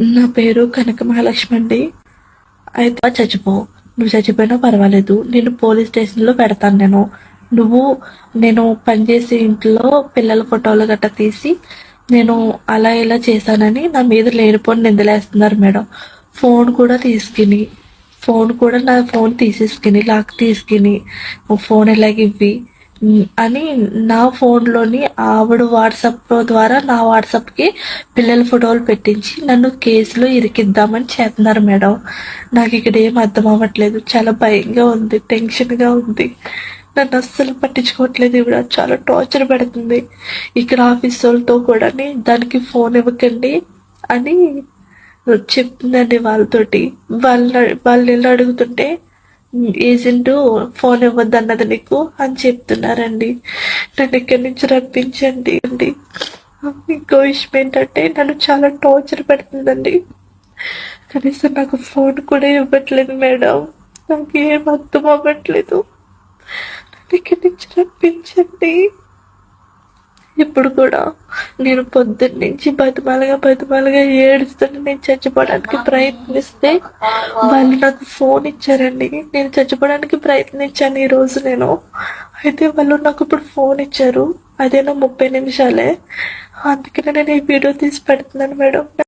నా పేరు కనక మహాలక్ష్మి అండి. అయితే చచ్చిపో. నువ్వు చచ్చిపోయినా పర్వాలేదు. నేను పోలీస్ స్టేషన్లో పెడతాను నేను. నువ్వు నేను పనిచేసే ఇంట్లో పిల్లల ఫోటోలు గట్రా తీసి నేను అలా ఇలా చేశానని నా మీద లేనిపోని నిందలేస్తున్నారు మేడం. ఫోన్ కూడా తీసుకుని ఫోన్ కూడా నా ఫోన్ తీసేసుకుని లాక్ తీసుకుని ఫోన్ ఎలాగ ఇవ్వి. అని నా ఫోన్లోని ఆవిడ వాట్సాప్ ద్వారా నా వాట్సాప్కి పిల్లల ఫోటోలు పెట్టించి నన్ను కేసులో ఇరికిద్దామని చేస్తున్నారు మేడం. నాకు ఇక్కడ ఏం అర్థం అవ్వట్లేదు. చాలా భయంగా ఉంది టెన్షన్గా ఉంది. నన్ను అస్సలు పట్టించుకోవట్లేదు. ఇవిడ చాలా టార్చర్ పెడుతుంది. ఇక్కడ ఆఫీస్ వాళ్ళతో కూడా దానికి ఫోన్ ఇవ్వకండి అని చెప్తుందండి వాళ్ళతోటి. వాళ్ళ వాళ్ళు వెళ్ళి అడుగుతుంటే ఏజెంట్ ఫోన్ ఇవ్వద్దు అన్నది నీకు అని చెప్తున్నారండి. నన్ను ఇక్కడి నుంచి రప్పించండి అండి. ఇంకో విషయం ఏంటంటే నన్ను చాలా టార్చర్ పెడుతుందండి. కనీసం నాకు ఫోన్ కూడా ఇవ్వట్లేదు మేడం. నాకు ఏం అర్థం అవ్వట్లేదు. నన్ను ఇక్కడి నుంచి రప్పించండి. ఇప్పుడు కూడా నేను పొద్దున్న నుంచి బతిమాలగా బతిమాలగా ఏడుస్తుంటే నేను చచ్చిపోవడానికి ప్రయత్నిస్తే వాళ్ళు నాకు ఫోన్ ఇచ్చారండి. నేను చచ్చిపోవడానికి ప్రయత్నించాను ఈ రోజు నేను. అయితే వాళ్ళు నాకు ఇప్పుడు ఫోన్ ఇచ్చారు. అదేనా ముప్పై నిమిషాలే. అందుకనే నేను ఈ వీడియో తీసి పెడుతున్నాను మేడం.